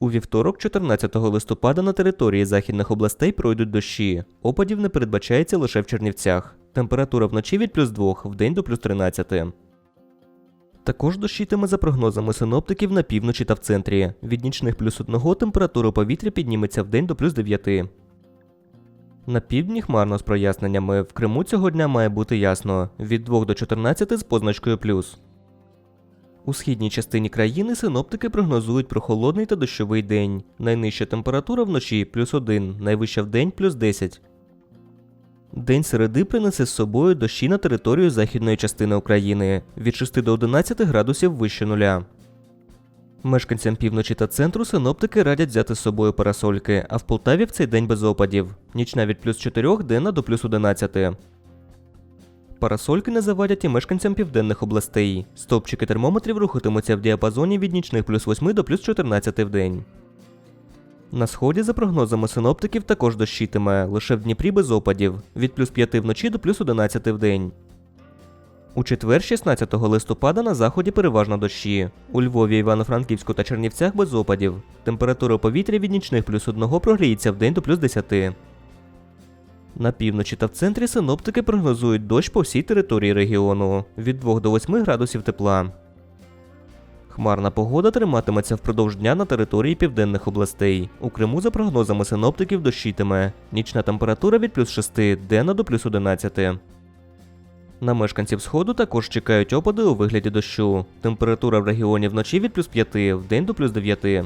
У вівторок, 14 листопада, на території західних областей пройдуть дощі. Опадів не передбачається лише в Чернівцях. Температура вночі від плюс 2, вдень до плюс 13. Також дощитиме за прогнозами синоптиків на півночі та в центрі. Від нічних плюс 1 температура повітря підніметься вдень до плюс 9. На півдні хмарно з проясненнями. В Криму цього дня має бути ясно від 2 до 14 з позначкою плюс. У східній частині країни синоптики прогнозують прохолодний та дощовий день. Найнижча температура вночі плюс 1, найвища вдень плюс 10. День середи принесе з собою дощі на територію західної частини України від 6 до 11 градусів вище нуля. Мешканцям півночі та центру синоптики радять взяти з собою парасольки, а в Полтаві в цей день без опадів. Нічна від плюс 4 денна до плюс 11. Парасольки не завадять і мешканцям південних областей. Стовпчики термометрів рухатимуться в діапазоні від нічних плюс 8 до плюс 14 в день. На сході, за прогнозами синоптиків, також дощитиме, лише в Дніпрі без опадів від плюс 5 вночі до плюс 11 в день. У четвер, 16 листопада, на заході переважно дощі. У Львові, Івано-Франківську та Чернівцях без опадів. Температура повітря від нічних плюс 1 прогріється в день до плюс 10. На півночі та в центрі синоптики прогнозують дощ по всій території регіону від 2 до 8 градусів тепла. Хмарна погода триматиметься впродовж дня на території південних областей. У Криму, за прогнозами синоптиків, дощитиме. Нічна температура від плюс 6, денна до плюс 11. На мешканців сходу також чекають опади у вигляді дощу. Температура в регіоні вночі від плюс 5, вдень до плюс 9.